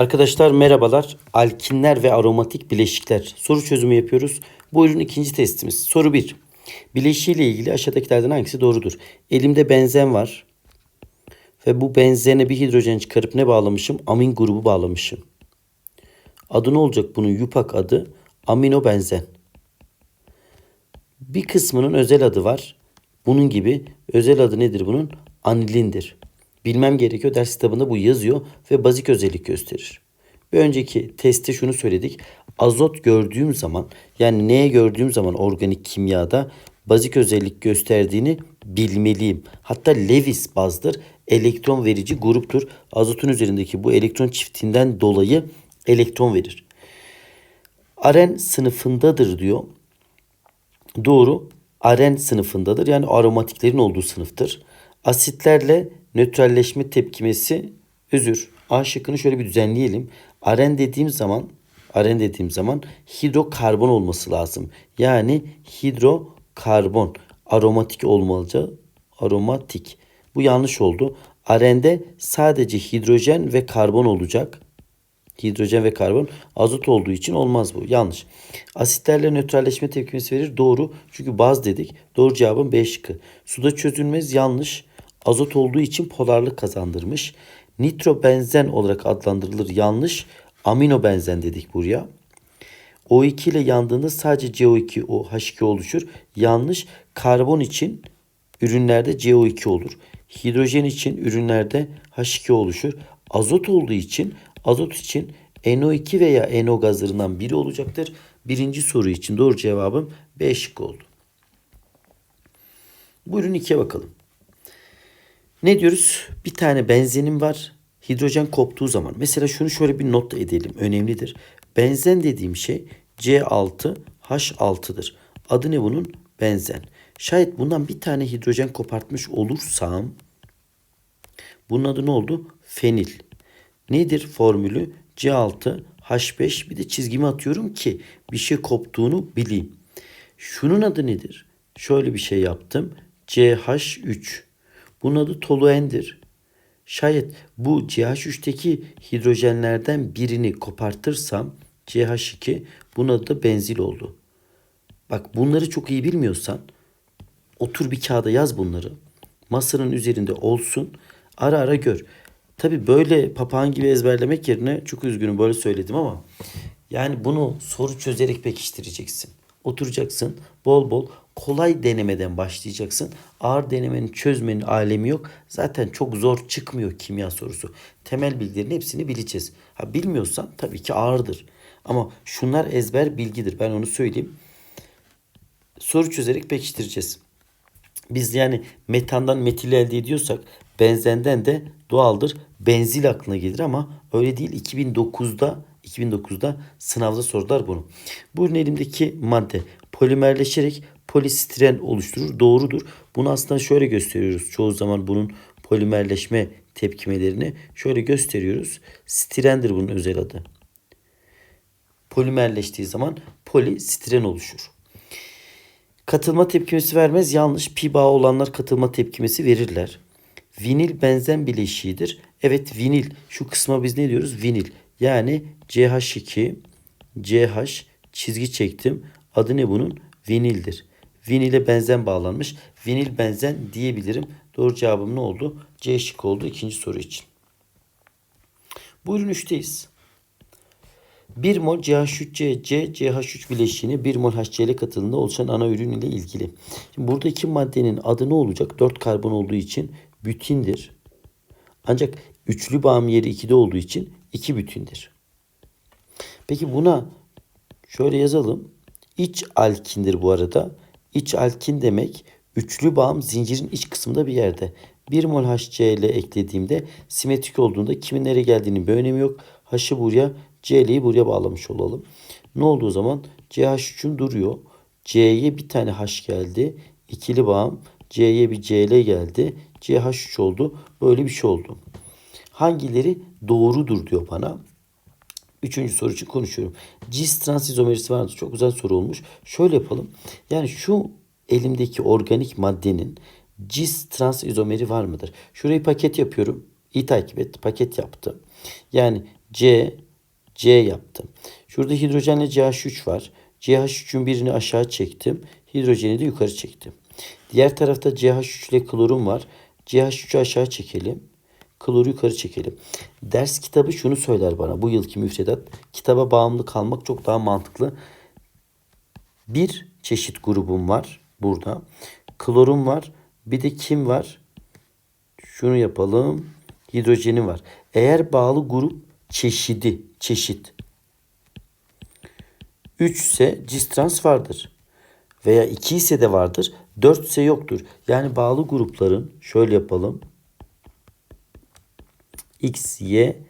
Arkadaşlar merhabalar. Alkinler ve aromatik bileşikler. Soru çözümü yapıyoruz. Buyurun ikinci testimiz. Soru 1. Bileşiğiyle ilgili aşağıdakilerden hangisi doğrudur? Elimde benzen var. Ve bu benzene bir hidrojen çıkarıp ne bağlamışım? Amin grubu bağlamışım. Adı ne olacak bunun? Yupak adı amino benzen. Bir kısmının özel adı var. Bunun gibi özel adı nedir bunun? Anilindir. Bilmem gerekiyor. Ders kitabında bu yazıyor ve bazik özellik gösterir. Bir önceki testte şunu söyledik. Azot gördüğüm zaman yani neye gördüğüm zaman organik kimyada bazik özellik gösterdiğini bilmeliyim. Hatta Lewis bazdır. Elektron verici gruptur. Azotun üzerindeki bu elektron çiftinden dolayı elektron verir. Aren sınıfındadır diyor. Doğru. Aren sınıfındadır. Yani aromatiklerin olduğu sınıftır. Asitlerle nötralleşme tepkimesi özür. A şıkkını şöyle bir düzenleyelim. Aren dediğim zaman aren dediğim zaman hidrokarbon olması lazım. Yani hidrokarbon aromatik olmalıca aromatik. Bu yanlış oldu. Arende sadece hidrojen ve karbon olacak. Hidrojen ve karbon azot olduğu için olmaz bu. Yanlış. Asitlerle nötralleşme tepkimesi verir. Doğru. Çünkü baz dedik. Doğru cevabın B şıkkı. Suda çözülmez yanlış. Azot olduğu için polarlık kazandırmış. Nitrobenzen olarak adlandırılır yanlış. Amino benzen dedik buraya. O2 ile yandığında sadece CO2 o H2 oluşur. Yanlış. Karbon için ürünlerde CO2 olur. Hidrojen için ürünlerde H2 oluşur. Azot olduğu için azot için NO2 veya NO gazlarından biri olacaktır. Birinci soru için doğru cevabım B şıkkı oldu. Buyurun ikiye bakalım. Ne diyoruz? Bir tane benzenim var. Hidrojen koptuğu zaman. Mesela şunu şöyle bir not edelim. Önemlidir. Benzen dediğim şey C6H6'dır. Adı ne bunun? Benzen. Şayet bundan bir tane hidrojen kopartmış olursam bunun adı ne oldu? Fenil. Nedir formülü? C6H5 bir de çizgimi atıyorum ki bir şey koptuğunu bileyim. Şunun adı nedir? Şöyle bir şey yaptım. CH3. Bunun adı toluendir. Şayet bu CH3'teki hidrojenlerden birini kopartırsam CH2 bunun adı da benzil oldu. Bak bunları çok iyi bilmiyorsan otur bir kağıda yaz bunları. Masanın üzerinde olsun. Ara ara gör. Tabi böyle papağan gibi ezberlemek yerine çok üzgünüm böyle söyledim ama yani bunu soru çözerek pekiştireceksin. Oturacaksın bol bol kolay denemeden başlayacaksın. Ağır denemenin çözmenin alemi yok. Zaten çok zor çıkmıyor kimya sorusu. Temel bilgilerin hepsini bileceğiz. Ha bilmiyorsan tabii ki ağırdır. Ama şunlar ezber bilgidir. Ben onu söyleyeyim. Soru çözerek pekiştireceğiz. Biz yani metandan metil elde ediyorsak benzenden de doğaldır. Benzil aklına gelir ama öyle değil. 2009'da 2009'da sınavda sordular bunu. Buyurun elimdeki madde polimerleşerek polistiren oluşturur. Doğrudur. Bunu aslında şöyle gösteriyoruz. Çoğu zaman bunun polimerleşme tepkimelerini şöyle gösteriyoruz. Stirendir bunun özel adı. Polimerleştiği zaman polistiren oluşur. Katılma tepkimesi vermez. Yanlış. Pi bağı olanlar katılma tepkimesi verirler. Vinil benzen bileşiğidir. Evet vinil. Şu kısma biz ne diyoruz? Vinil. Yani CH2 CH çizgi çektim. Adı ne bunun? Vinildir. Vinile benzen bağlanmış. Vinil benzen diyebilirim. Doğru cevabım ne oldu? C şık oldu ikinci soru için. Buyurun 3'teyiz. 1 mol CH3CC CH3 bileşiğini 1 mol HCl katılımında oluşan ana ürün ile ilgili. Şimdi buradaki maddenin adı ne olacak? 4 karbon olduğu için bütindir. Ancak üçlü bağım yeri 2'de olduğu için 2 bütündir. Peki buna şöyle yazalım. İç alkindir bu arada. İç alkin demek üçlü bağım zincirin iç kısmında bir yerde. 1 mol HCl eklediğimde simetrik olduğunda kimin nereye geldiğinin bir önemi yok. H'ı buraya C'liyi buraya bağlamış olalım. Ne oldu o zaman? CH3'ün duruyor. C'ye bir tane H geldi. İkili bağım. C'ye bir Cl geldi. CH3 oldu. Böyle bir şey oldu. Hangileri doğrudur diyor bana. Üçüncü soru için konuşuyorum. Cis trans izomerisi vardı. Çok güzel soru olmuş. Şöyle yapalım. Yani şu elimdeki organik maddenin cis trans izomeri var mıdır? Şurayı paket yapıyorum. İyi takip et. Paket yaptım. Yani C, C yaptım. Şurada hidrojenle CH3 var. CH3'ün birini aşağı çektim. Hidrojeni de yukarı çektim. Diğer tarafta CH3 ile klorun var. CH3'ü aşağı çekelim. Kloru yukarı çekelim. Ders kitabı şunu söyler bana. Bu yılki müfredat. Kitaba bağımlı kalmak çok daha mantıklı. Bir çeşit grubum var burada. Klorun var. Bir de kim var? Şunu yapalım. Hidrojeni var. Eğer bağlı grup çeşidi, çeşit 3 ise cis trans vardır. Veya 2 ise de vardır. 4 ise yoktur. Yani bağlı grupların şöyle yapalım. X, Y,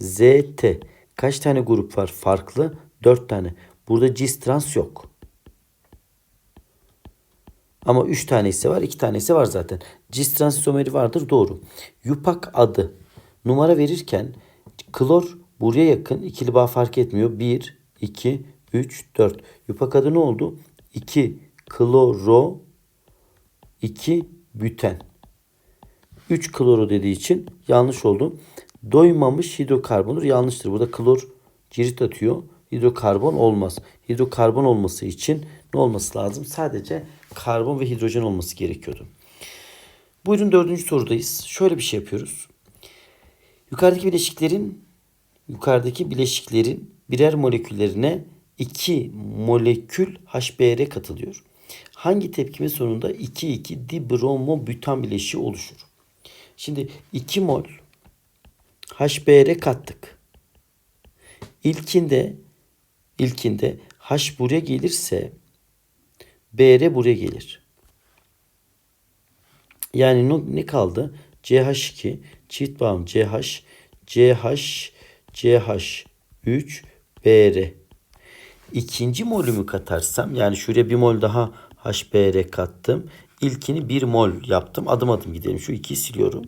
Z, T. Kaç tane grup var? Farklı. 4 tane. Burada cis trans yok. Ama 3 tanesi var, 2 tanesi var zaten. Cis transisomeri vardır doğru. Yupak adı numara verirken klor buraya yakın ikili bağ fark etmiyor. 1, 2, 3, 4. Yupak adı ne oldu? 2 kloro 2 büten. 3 kloro dediği için yanlış oldu. Doymamış hidrokarbondur. Yanlıştır. Burada klor cirit atıyor. Hidrokarbon olmaz. Hidrokarbon olması için ne olması lazım? Sadece karbon ve hidrojen olması gerekiyordu. Buyurun dördüncü sorudayız. Şöyle bir şey yapıyoruz. Yukarıdaki bileşiklerin yukarıdaki bileşiklerin birer moleküllerine 2 molekül HBr katılıyor. Hangi tepkime sonunda 2,2 dibromobutan bileşiği oluşur? Şimdi 2 mol HBr kattık. İlkinde ilkinde H buraya gelirse BR buraya gelir. Yani ne- kaldı? CH2 çift bağım CH CH CH3 BR. İkinci molümü katarsam yani şuraya bir mol daha HBr kattım. İlkini bir mol yaptım. Adım adım gidelim. Şu ikiyi siliyorum.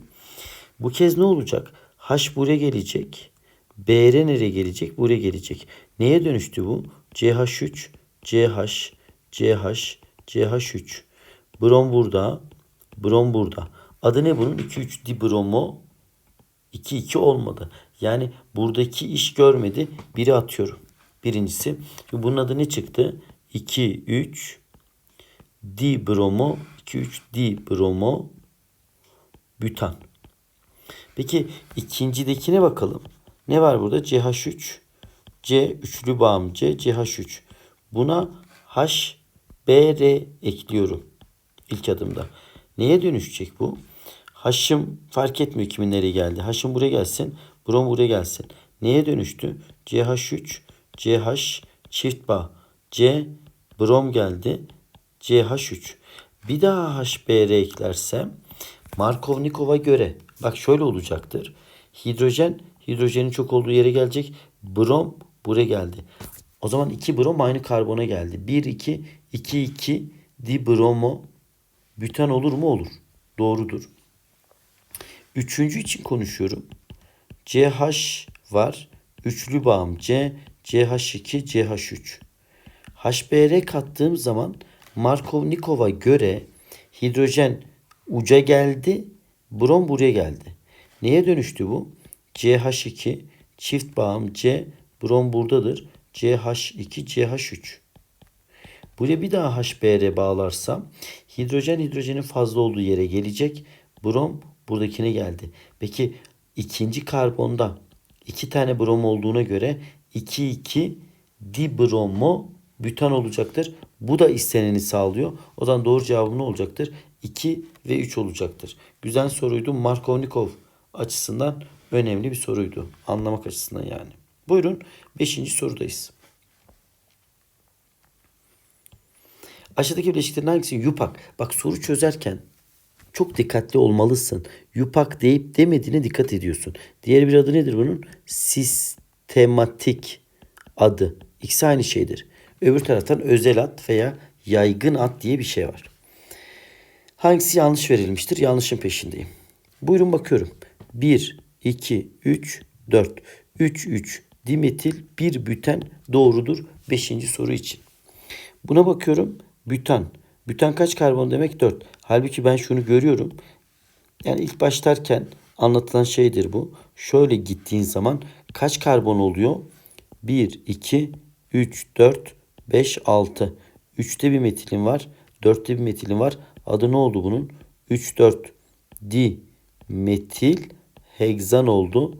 Bu kez ne olacak? H buraya gelecek. BR nereye gelecek? Buraya gelecek. Neye dönüştü bu? CH3, CH, CH, CH3. Brom burada. Brom burada. Adı ne bunun? 2,3 dibromo 2-2 olmadı. Yani buradaki iş görmedi. Biri atıyorum. Birincisi. Bunun adı ne çıktı? 2-3 dibromo 2-3 dibromo bütan. Peki ikincidekine bakalım. Ne var burada? CH3 C üçlü bağım C CH3. Buna HBr ekliyorum. İlk adımda. Neye dönüşecek bu? H'ım fark etmiyor kimin nereye geldi. H'ım buraya gelsin. Brom buraya gelsin. Neye dönüştü? CH3 CH çift bağ. C brom geldi. CH3. Bir daha HBr eklersem Markovnikov'a göre bak şöyle olacaktır. Hidrojen hidrojenin çok olduğu yere gelecek. Brom buraya geldi. O zaman 2 brom aynı karbona geldi. 1 2 2 2 dibromo bütan olur mu? Olur. Doğrudur. Üçüncü için konuşuyorum. CH var. Üçlü bağım C, CH2, CH3. HBr kattığım zaman Markovnikov'a göre hidrojen uca geldi, brom buraya geldi. Neye dönüştü bu? CH2 çift bağım C, brom buradadır. CH2, CH3. Buraya bir daha HBr bağlarsam hidrojen hidrojenin fazla olduğu yere gelecek. Brom buradakine geldi. Peki ikinci karbonda iki tane brom olduğuna göre 2,2 dibromo bütan olacaktır. Bu da isteneni sağlıyor. O zaman doğru cevabım ne olacaktır? 2 ve 3 olacaktır. Güzel soruydu. Markovnikov açısından önemli bir soruydu. Anlamak açısından yani. Buyurun 5. sorudayız. Aşağıdaki bileşiklerin hangisi yupak? Bak soru çözerken çok dikkatli olmalısın. Yupak deyip demediğine dikkat ediyorsun. Diğer bir adı nedir bunun? Sistematik adı. İkisi aynı şeydir. Öbür taraftan özel ad veya yaygın ad diye bir şey var. Hangisi yanlış verilmiştir? Yanlışın peşindeyim. Buyurun bakıyorum. 1, 2, 3, 4. 3, 3 dimetil 1 büten doğrudur 5. soru için. Buna bakıyorum. Bütan. Bütan kaç karbon demek? 4. Halbuki ben şunu görüyorum. Yani ilk başlarken anlatılan şeydir bu. Şöyle gittiğin zaman kaç karbon oluyor? 1, 2, 3, 4, 5, 6. 3'te bir metilin var. 4'te bir metilin var. Adı ne oldu bunun? 3, 4 di metil hegzan oldu.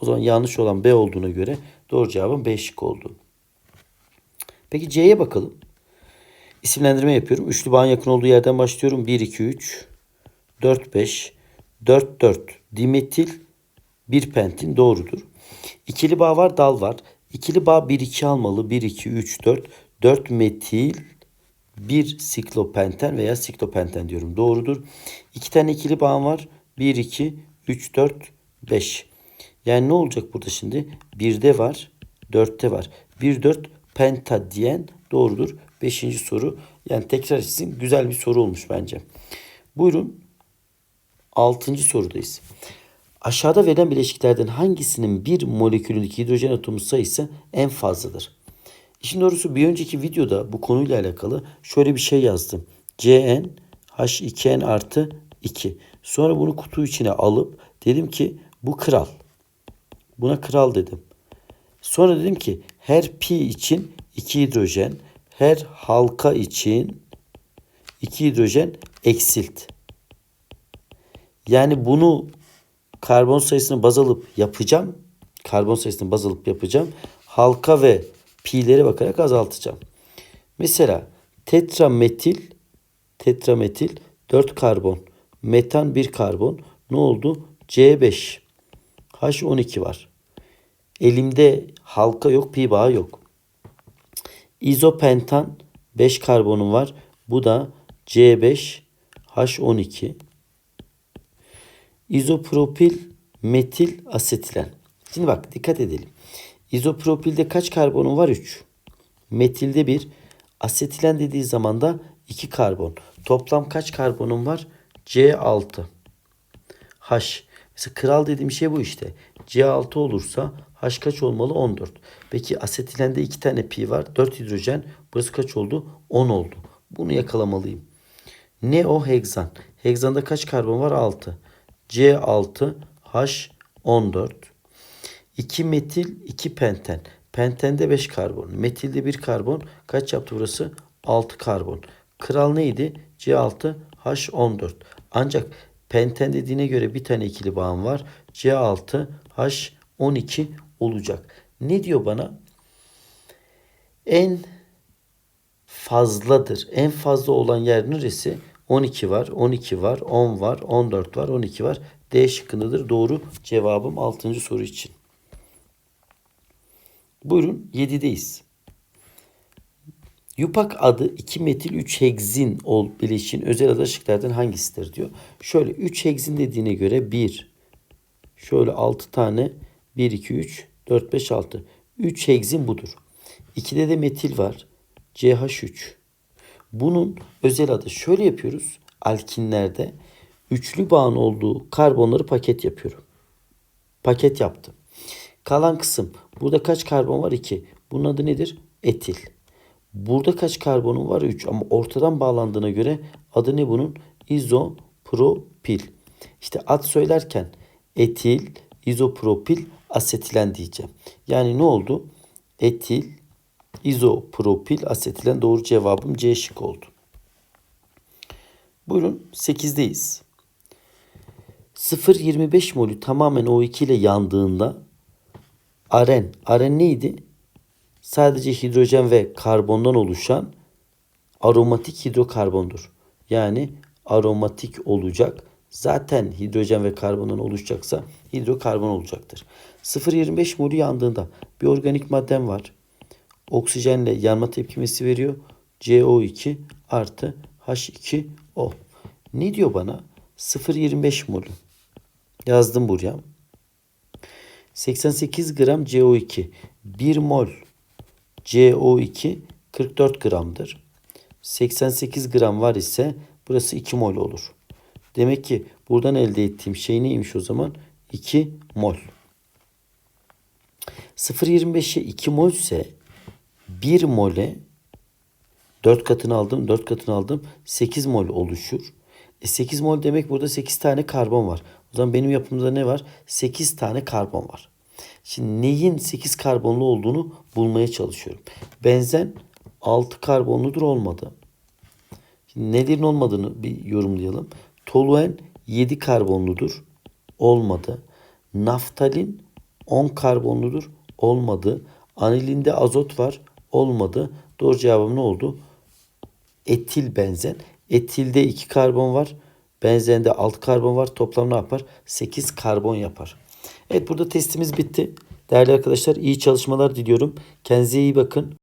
O zaman yanlış olan B olduğuna göre doğru cevabın B şık oldu. Peki C'ye bakalım. İsimlendirme yapıyorum. Üçlü bağın yakın olduğu yerden başlıyorum. 1, 2, 3, 4, 5, 4, 4. Dimetil, bir pentin doğrudur. İkili bağ var, dal var. İkili bağ 1, 2 almalı. 1, 2, 3, 4. 4 metil, bir siklopenten veya siklopenten diyorum. Doğrudur. İki tane ikili bağım var. 1, 2, 3, 4, 5. Yani ne olacak burada şimdi? 1'de var, 4'te var. 1, 4 penta diyen doğrudur. Beşinci soru. Yani tekrar için güzel bir soru olmuş bence. Buyurun. Altıncı sorudayız. Aşağıda verilen bileşiklerden hangisinin bir molekülündeki hidrojen atomu sayısı en fazladır? İşin doğrusu bir önceki videoda bu konuyla alakalı şöyle bir şey yazdım. Cn H2n artı 2. Sonra bunu kutu içine alıp dedim ki bu kral. Buna kral dedim. Sonra dedim ki her pi için 2 hidrojen, her halka için 2 hidrojen eksilt. Yani bunu karbon sayısını baz alıp yapacağım. Karbon sayısını baz alıp yapacağım. Halka ve pi'lere bakarak azaltacağım. Mesela tetrametil tetrametil 4 karbon, metan 1 karbon ne oldu? C5 H12 var. Elimde halka yok, pi bağı yok. İzopentan 5 karbonum var. Bu da C5 H12. İzopropil metil asetilen. Şimdi bak dikkat edelim. İzopropilde kaç karbonun var? 3. Metilde 1. Asetilen dediği zaman da 2 karbon. Toplam kaç karbonun var? C6. H. Mesela kral dediğim şey bu işte. C6 olursa H kaç olmalı? 14. Peki asetilende 2 tane pi var. 4 hidrojen. Burası kaç oldu? 10 oldu. Bunu yakalamalıyım. Ne o hegzan? Hegzanda kaç karbon var? 6. C6 H14. 2 metil 2 penten. Pentende 5 karbon. Metilde 1 karbon. Kaç yaptı burası? 6 karbon. Kral neydi? C6 H14. Ancak penten dediğine göre bir tane ikili bağım var. C6 H12 olacak. Ne diyor bana? En fazladır. En fazla olan yer neresi? 12 var, 12 var, 10 var, 14 var, 12 var. D şıkkındadır. Doğru cevabım 6. soru için. Buyurun 7'deyiz. Yupak adı 2 metil 3 hegzin ol bileşiğin özel adı şıklardan hangisidir diyor. Şöyle 3 hegzin dediğine göre 1 şöyle 6 tane 1 2 3 4 5 6 3 hegzin budur. 2'de de metil var. CH3. Bunun özel adı şöyle yapıyoruz. Alkinlerde üçlü bağın olduğu karbonları paket yapıyorum. Paket yaptım. Kalan kısım burada kaç karbon var? 2. Bunun adı nedir? Etil. Burada kaç karbonun var? 3 ama ortadan bağlandığına göre adı ne bunun? İzopropil. İşte ad söylerken etil, izopropil, asetilen diyeceğim. Yani ne oldu? Etil, izopropil, asetilen doğru cevabım C şık oldu. Buyurun 8'deyiz. 0.25 molü tamamen O2 ile yandığında aren, aren neydi? sadece hidrojen ve karbondan oluşan aromatik hidrokarbondur. Yani aromatik olacak. Zaten hidrojen ve karbondan oluşacaksa hidrokarbon olacaktır. 0.25 molü yandığında bir organik maddem var. Oksijenle yanma tepkimesi veriyor. CO2 artı H2O. Ne diyor bana? 0.25 molü. Yazdım buraya. 88 gram CO2. 1 mol CO2 44 gramdır. 88 gram var ise burası 2 mol olur. Demek ki buradan elde ettiğim şey neymiş o zaman? 2 mol. 0.25'e 2 mol ise 1 mole 4 katını aldım, 4 katını aldım. 8 mol oluşur. E 8 mol demek burada 8 tane karbon var. O zaman benim yapımda ne var? 8 tane karbon var. Şimdi neyin 8 karbonlu olduğunu bulmaya çalışıyorum. Benzen 6 karbonludur olmadı. Şimdi nelerin olmadığını bir yorumlayalım. Toluen 7 karbonludur. Olmadı. Naftalin 10 karbonludur. Olmadı. Anilinde azot var. Olmadı. Doğru cevabım ne oldu? Etil benzen. Etilde 2 karbon var. Benzende 6 karbon var. Toplam ne yapar? 8 karbon yapar. Evet burada testimiz bitti. Değerli arkadaşlar iyi çalışmalar diliyorum. Kendinize iyi bakın.